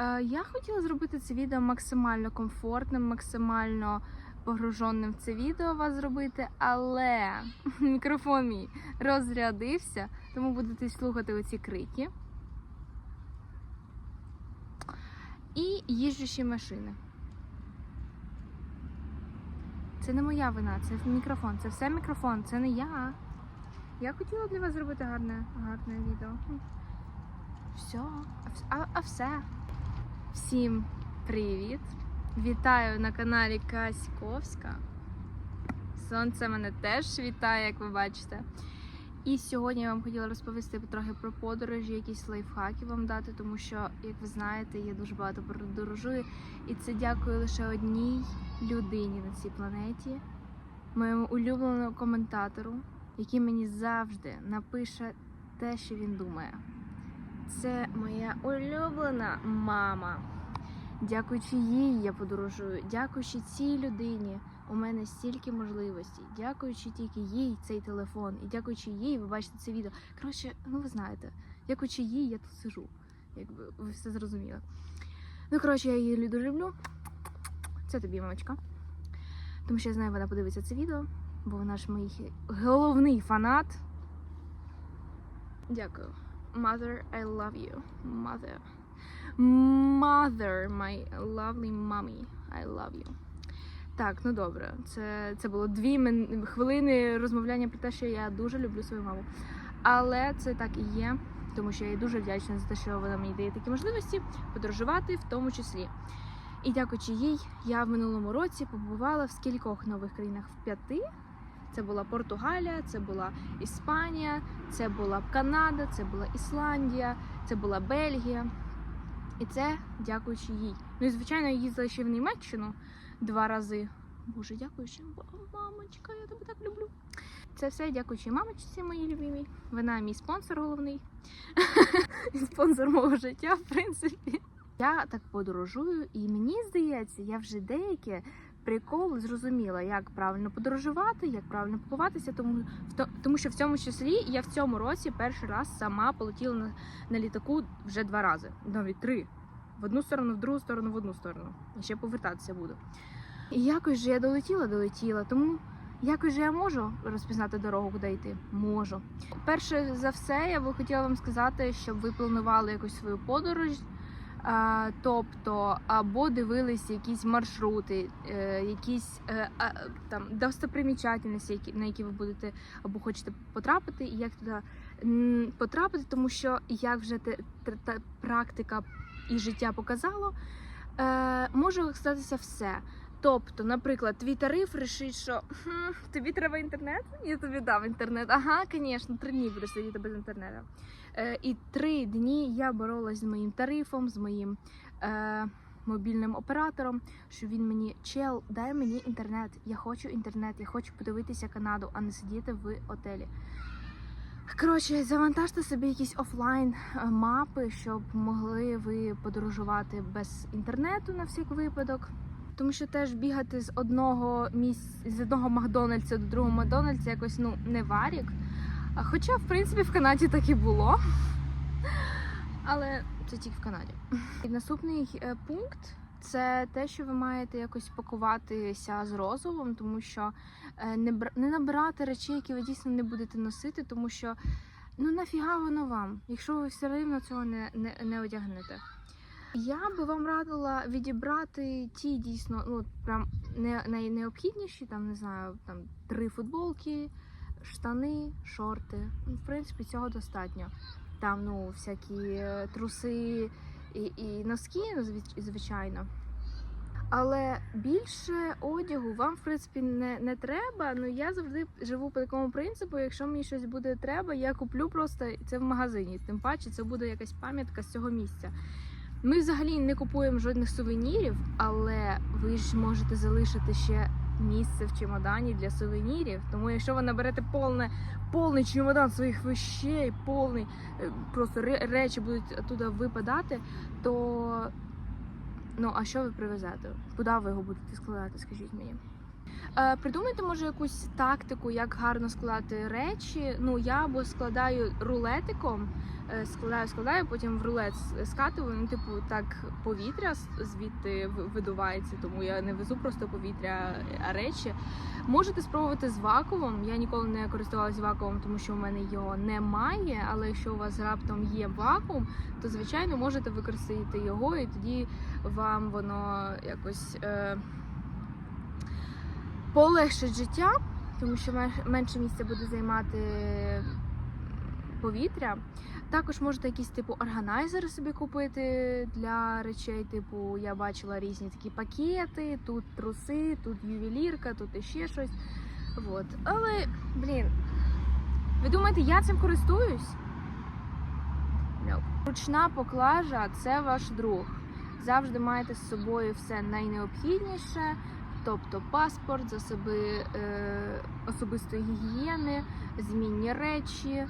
Е, Я хотіла зробити це відео максимально комфортним, максимально погруженим в це відео вас зробити, але мікрофон мій розрядився, тому будете слухати оці крики. І їжджущі машини. Це не моя вина, це мікрофон. Це все мікрофон, це не я. Я хотіла для вас зробити гарне, гарне відео. Все, а, а все. Всім привіт! Вітаю на каналі Каськовська. Сонце мене теж вітає, як ви бачите. І сьогодні я вам хотіла розповісти трохи про подорожі, якісь лайфхаки вам дати, тому що, як ви знаєте, я дуже багато подорожую. І це дякую лише одній людині на цій планеті, моєму улюбленому коментатору, який мені завжди напише те, що він думає. Це моя улюблена мама. Дякуючи їй, я подорожую. Дякуючи цій людині, у мене стільки можливостей. Дякуючи тільки їй цей телефон. І дякуючи їй, ви бачите це відео. Коротше, ну ви знаєте, дякуючи їй, я тут сижу. Якби ви все зрозуміли. Ну, коротше, я її дуже люблю. Це тобі, мамочка. Тому що я знаю, вона подивиться це відео, бо вона ж мій головний фанат. Дякую. Mother, I love you. Mother. Mother, my lovely mommy. I love you. Так, ну добре. Це, це було дві мен- хвилини розмовляння про те, що я дуже люблю свою маму. Але це так і є, тому що я їй дуже вдячна за те, що вона мені дає такі можливості подорожувати в тому числі. І дякуючи їй, я в минулому році побувала в скількох нових країнах в п'яти. Це була Португалія, це була Іспанія, це була Канада, це була Ісландія, це була Бельгія. І це дякуючи їй. Ну і звичайно, я їздила ще в Німеччину два рази. Боже, дякуючи. Мамочка, я тебе так люблю. Це все дякуючи мамочці моїй любимій. Вона мій спонсор головний. Спонсор мого життя, в принципі. Я так подорожую, і мені здається, я вже деякі прикол зрозуміла, як правильно подорожувати, як правильно пакуватися, тому тому що в цьому числі я в цьому році перший раз сама полетіла на, на літаку вже два рази, навіть три. В одну сторону, в другу сторону, в одну сторону. І ще повертатися буду. І якось же я долетіла, долетіла. Тому якось же я можу розпізнати дорогу, куди йти. Можу. Перше за все, я би хотіла вам сказати, щоб ви планували якусь свою подорож. Тобто, або дивились якісь маршрути, е, якісь е, там достопримічательності, на які ви будете або хочете потрапити, і як туди потрапити, тому що як вже та практика і життя показало, е, може статися все. Тобто, наприклад, твій тариф рішить, що «Хм, тобі треба інтернет, я тобі дам інтернет. Ага, звісно, три дні будеш сидіти без інтернету. Е, і три дні я боролась з моїм тарифом, з моїм е, мобільним оператором, що він мені чел, дай мені інтернет. Я хочу інтернет, я хочу подивитися Канаду, а не сидіти в отелі. Коротше, завантажте собі якісь офлайн е, мапи, щоб могли ви подорожувати без інтернету на всяк випадок. Тому що теж бігати з одного місць з одного Макдональдса до другого Макдональдса якось ну не варік. Хоча, в принципі, в Канаді так і було. Але це тільки в Канаді. І наступний е, пункт це те, що ви маєте якось пакуватися з розумом, тому що е, не, не набирати речей, які ви дійсно не будете носити, тому що ну нафіга воно вам, якщо ви все рівно цього не, не, не одягнете. Я би вам радила відібрати ті дійсно, ну прям не, найнеобхідніші, там не знаю, там три футболки, штани, шорти. Ну, в принципі, цього достатньо. Там, ну, всякі е, труси і, і носки, ну, звичайно. Але більше одягу вам, в принципі, не, не треба. Ну я завжди живу по такому принципу. Якщо мені щось буде треба, я куплю просто це в магазині. Тим паче, це буде якась пам'ятка з цього місця. Ми взагалі не купуємо жодних сувенірів, але ви ж можете залишити ще місце в чемодані для сувенірів. Тому якщо ви наберете повне, повний чемодан своїх вещей, повний е, просто речі будуть туди випадати, то ну а що ви привезете? Куди ви його будете складати? Скажіть мені. Е, придумайте, може, якусь тактику, як гарно складати речі. Ну, я або складаю рулетиком, е, складаю, складаю, потім в рулет скатую. Ну, типу, так повітря звідти видувається, тому я не везу просто повітря, а речі. Можете спробувати з вакуумом. Я ніколи не користувалася вакуумом, тому що у мене його немає. Але якщо у вас раптом є вакуум, то звичайно можете використати його, і тоді вам воно якось. Е- полегшить життя, тому що менше місця буде займати повітря. Також можете якісь типу органайзери собі купити для речей. Типу, я бачила різні такі пакети, тут труси, тут ювелірка, тут іще щось. Вот. Але, блін, ви думаєте, я цим користуюсь? No. Ручна поклажа це ваш друг. Завжди майте з собою все найнеобхідніше, тобто паспорт, засоби е, особистої гігієни, змінні речі,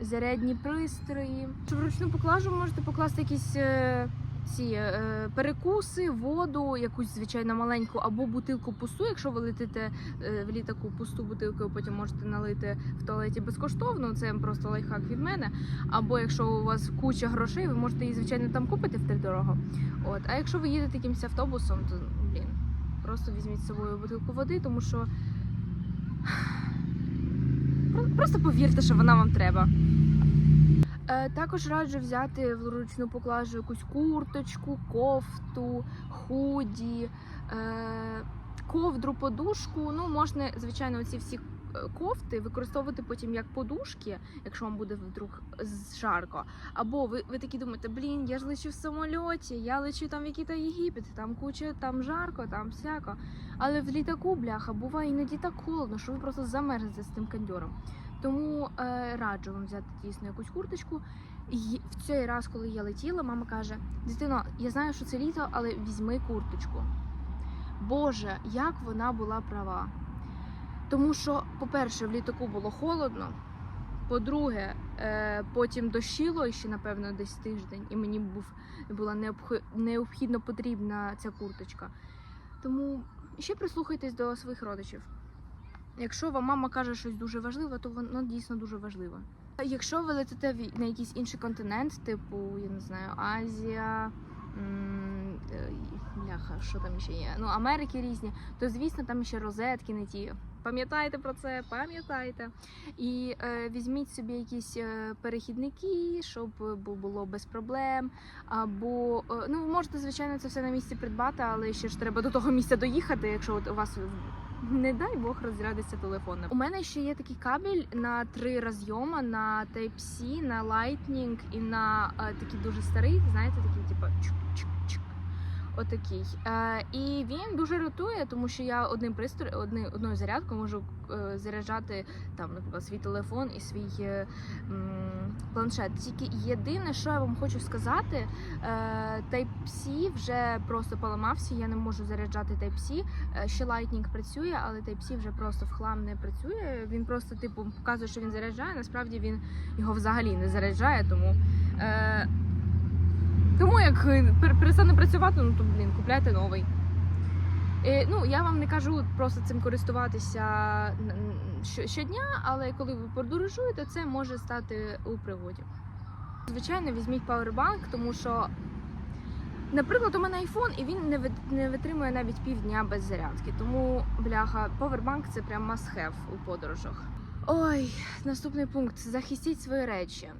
зарядні пристрої. В ручну поклажу можете покласти якісь е, ці е, перекуси, воду, якусь звичайно маленьку або бутилку пусту. Якщо ви летите в літаку пусту бутилку, потім можете налити в туалеті безкоштовно. Це просто лайфхак від мене. Або якщо у вас куча грошей, ви можете її звичайно там купити втридорого. От, а якщо ви їдете якимось автобусом, то просто візьміть з собою бутилку води, тому що просто повірте, що вона вам треба. Е, також раджу взяти в ручну поклажу якусь курточку, кофту, худі, е, ковдру, подушку. Ну, можна, звичайно, ці всі кофти використовувати потім як подушки, якщо вам буде вдруг жарко. Або ви, ви такі думаєте, блін, я ж лечу в самольоті, я лечу там в який-то Єгипет, там куча, там жарко, там всяко. Але в літаку, бляха, буває іноді так холодно, що ви просто замерзнете з тим кондьором. Тому е, раджу вам взяти дійсно якусь курточку. І в цей раз, коли я летіла, мама каже: Дитино, я знаю, що це літо, але візьми курточку. Боже, як вона була права. Тому що, по-перше, в літаку було холодно. По-друге, е, потім дощило ще, напевно, десь тиждень, і мені був, була необхідно потрібна ця курточка. Тому ще прислухайтесь до своїх родичів. Якщо вам мама каже щось дуже важливе, то воно дійсно дуже важливе. Якщо ви летите на якийсь інший континент, типу, я не знаю, Азія, е, бляха, що там ще є? Ну, Америки різні, то звісно там ще розетки не ті. Пам'ятайте про це, пам'ятайте. І е, візьміть собі якісь е, перехідники, щоб е, було без проблем. Або е, ну ви можете, звичайно, це все на місці придбати, але ще ж треба до того місця доїхати, якщо от у вас не дай Бог розрядиться телефон. У мене ще є такий кабель на три розйома на Type-C, на Lightning і на е, такий дуже старий, знаєте, такий, типу чук-чук-чук. Отакий. Е, і він дуже рятує, тому що я одним пристрою, одни, одною зарядкою можу е, заряджати там, наприклад, свій телефон і свій е, м, планшет. Тільки єдине, що я вам хочу сказати, е, Type-C вже просто поламався, я не можу заряджати Type-C. Е, Ще Lightning працює, але Type-C вже просто в хлам не працює. Він просто типу показує, що він заряджає. Насправді він його взагалі не заряджає, тому. Е, тому як е, пер- перестане працювати, ну то блін, купляйте новий. Е, ну, я вам не кажу просто цим користуватися щодня, але коли ви подорожуєте, це може стати у пригоді. Звичайно, візьміть павербанк, тому що, наприклад, у мене iPhone, і він не витримує навіть півдня без зарядки. Тому, бляха, павербанк це прям must have у подорожах. Ой, наступний пункт: захистіть свої речі.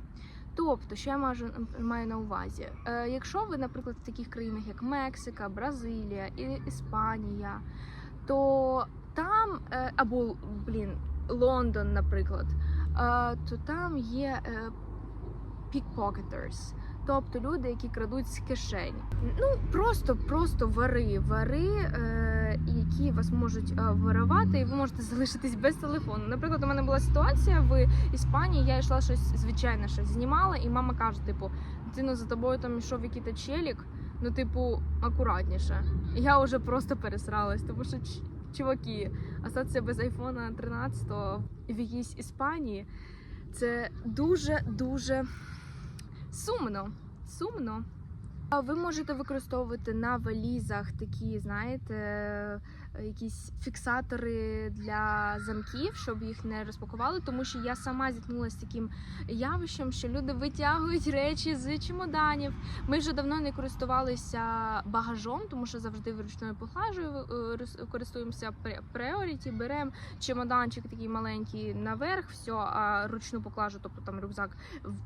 Тобто, що я маю, маю на увазі? Е, якщо ви, наприклад, в таких країнах, як Мексика, Бразилія, і Іспанія, то там е, або блін, Лондон, наприклад, е, то там є е, pickpocketers, тобто люди, які крадуть з кишень. Ну просто, просто вари, вари, е, які вас можуть е, вирувати, і ви можете залишитись без телефону. Наприклад, у мене була ситуація в Іспанії, я йшла щось звичайне щось знімала, і мама каже: типу, дитино, за тобою там йшов якийсь челік, ну, типу, акуратніше. Я вже просто пересралась, тому що чуваки, остатися без айфона 13 в якійсь Іспанії. Це дуже дуже сумно. Сумно. Ви можете використовувати на валізах такі, знаєте, якісь фіксатори для замків, щоб їх не розпакували, тому що я сама зіткнулася з таким явищем, що люди витягують речі з чемоданів. Ми вже давно не користувалися багажом, тому що завжди вручною поглажею е, користуємося Priority, беремо чемоданчик такий маленький наверх, все, а ручну поклажу, тобто там рюкзак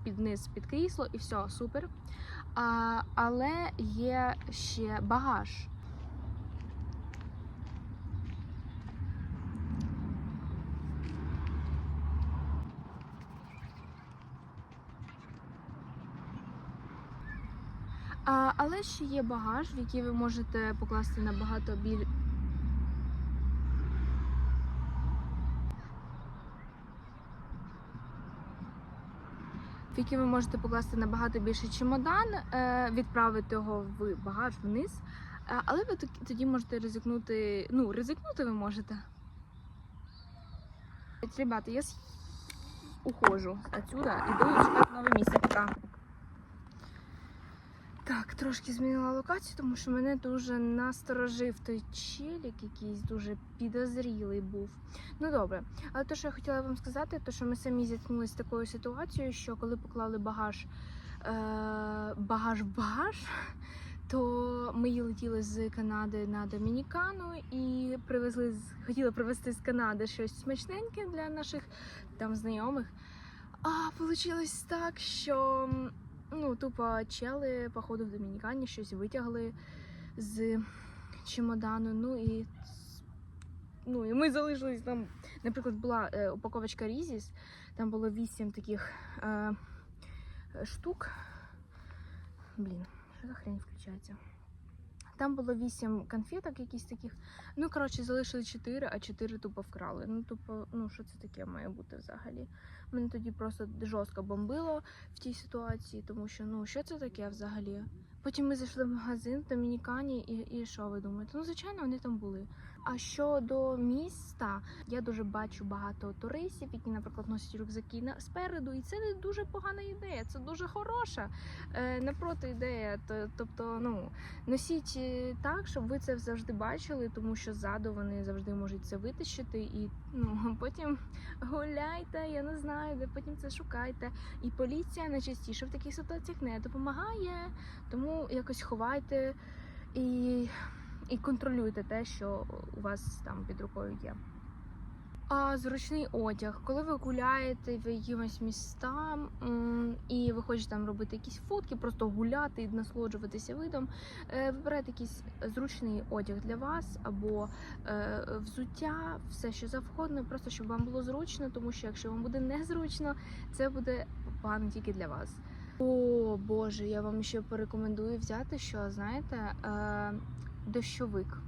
під низ під крісло, і все, супер. А, але є ще багаж. А, але ще є багаж, в який ви можете покласти набагато біль... в який ви можете покласти набагато більше чемодан, е, відправити його в багаж вниз. Е, Але ви тоді- можете ризикнути. Ну, ризикнути ви можете. Ребята, я ухожу отсюда, іду шукати нове місце. Пока. Так, трошки змінила локацію, тому що мене дуже насторожив той челік, якийсь дуже підозрілий був. Ну добре, але те, що я хотіла вам сказати, то що ми самі зіткнулися з такою ситуацією, що коли поклали багаж, е, багаж в багаж, то ми летіли з Канади на Домінікану і привезли хотіли привезти з Канади щось смачненьке для наших там знайомих. А вийшло так, що ну, тупо чели, походу, в Домінікані щось витягли з чемодану. Ну і ну, і ми залишились там. Наприклад, була е, упаковочка Різіс, там було вісім таких е, штук. Блін, що за хрень включається? Там було вісім конфеток, якісь таких. Ну, коротше, залишили чотири, а чотири тупо вкрали. Ну, тупо, ну що це таке має бути взагалі? Мене тоді просто жорстко бомбило в тій ситуації, тому що ну що це таке взагалі? Потім ми зайшли в магазин в Домінікані, і, і що ви думаєте? Ну, звичайно, вони там були. А щодо міста, я дуже бачу багато туристів, які, наприклад, носять рюкзаки на спереду, і це не дуже погана ідея, це дуже хороша. Е, напроти ідея. Тобто, ну носіть е, так, щоб ви це завжди бачили, тому що ззаду вони завжди можуть це витащити, і ну потім гуляйте, я не знаю, де потім це шукайте. І поліція найчастіше в таких ситуаціях не допомагає, тому якось ховайте і, і контролюйте те, що у вас там під рукою є. А зручний одяг, коли ви гуляєте в якимось містам і ви хочете там робити якісь фотки, просто гуляти і насолоджуватися видом, е, вибирайте якийсь зручний одяг для вас або е, взуття, все що завгодно, просто щоб вам було зручно, тому що якщо вам буде незручно, це буде погано тільки для вас. О Боже, я вам ще порекомендую взяти, що знаєте, е, дощовик.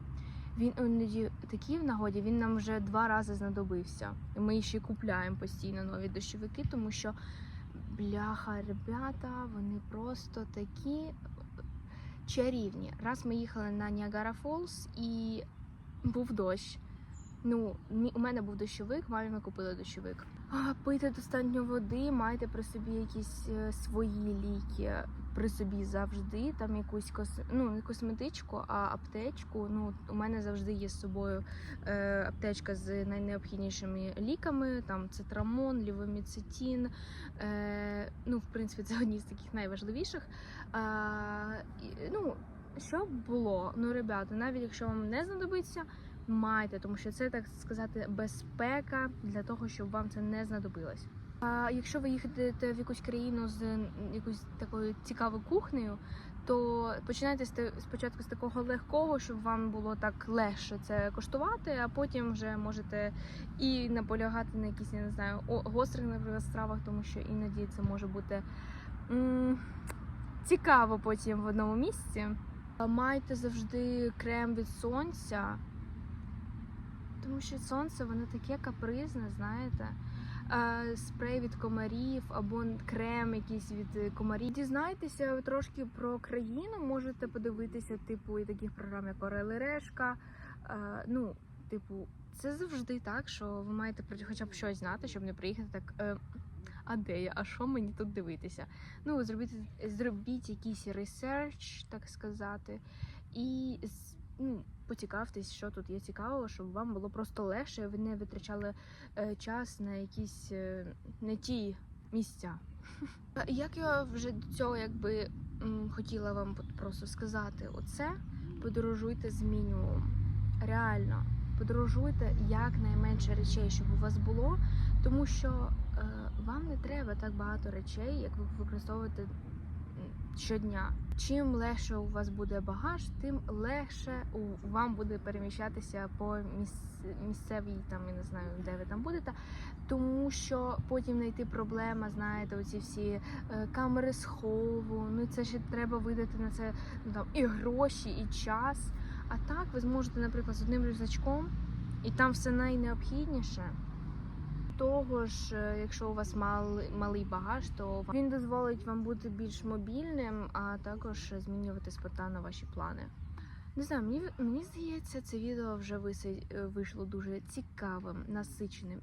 Він іноді такий в нагоді, він нам вже два рази знадобився. Ми ще купляємо постійно нові дощовики, тому що бляха, ребята, вони просто такі чарівні. Раз ми їхали на Ніагара Фолс і був дощ. Ну, у мене був дощовик, мамі ми купили дощовик. Пийте достатньо води, майте при собі якісь е, свої ліки при собі завжди. Там якусь кос... ну, не косметичку, а аптечку. Ну, у мене завжди є з собою е, аптечка з найнеобхіднішими ліками. Там цитрамон, лівоміцетін. Е, ну, в принципі, це одні з таких найважливіших. І, ну, що б було? Ну, ребята, навіть якщо вам не знадобиться, майте, тому що це так сказати безпека для того, щоб вам це не знадобилось. А якщо ви їдете в якусь країну з якоюсь такою цікавою кухнею, то починайте спочатку з такого легкого, щоб вам було так легше це коштувати, а потім вже можете і наполягати на якісь, я не знаю, гострих наприклад, стравах, тому що іноді це може бути цікаво потім в одному місці. Майте завжди крем від сонця, тому що сонце воно таке капризне, знаєте. Спрей від комарів або крем якийсь від комарів. Дізнайтеся трошки про країну, можете подивитися, типу, і таких програм, як Орел Решка. Ну, типу, це завжди так, що ви маєте хоча б щось знати, щоб не приїхати так. е, а де я, а що мені тут дивитися. Ну, зробіть, зробіть якийсь ресерч, так сказати, і ну, поцікавтесь, що тут є цікавого, щоб вам було просто легше, ви не витрачали е, час на якісь е, не ті місця. Як я вже до цього якби хотіла вам просто сказати, оце подорожуйте з мінімумом. Реально, подорожуйте якнайменше речей, щоб у вас було, тому що е, вам не треба так багато речей, як ви використовуєте щодня. Чим легше у вас буде багаж, тим легше вам буде переміщатися по місцевій, там я не знаю, де ви там будете. Тому що потім знайти проблема, знаєте, оці всі е, камери схову. Ну це ще треба видати на це ну, там і гроші, і час. А так ви зможете, наприклад, з одним рюкзачком, і там все найнеобхідніше. Того ж, е, якщо у вас малий, малий багаж, то він дозволить вам бути більш мобільним, а також змінювати спонтанно ваші плани. Не знаю, мені, мені здається, це відео вже е, вийшло дуже цікавим, насиченим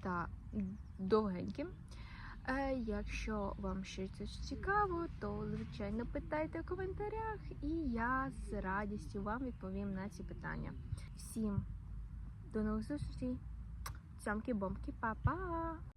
та довгеньким. Е, якщо вам щось цікаво, то звичайно питайте в коментарях, і я з радістю вам відповім на ці питання. Всім до нових зустрічей! Zamki Bomki Papa.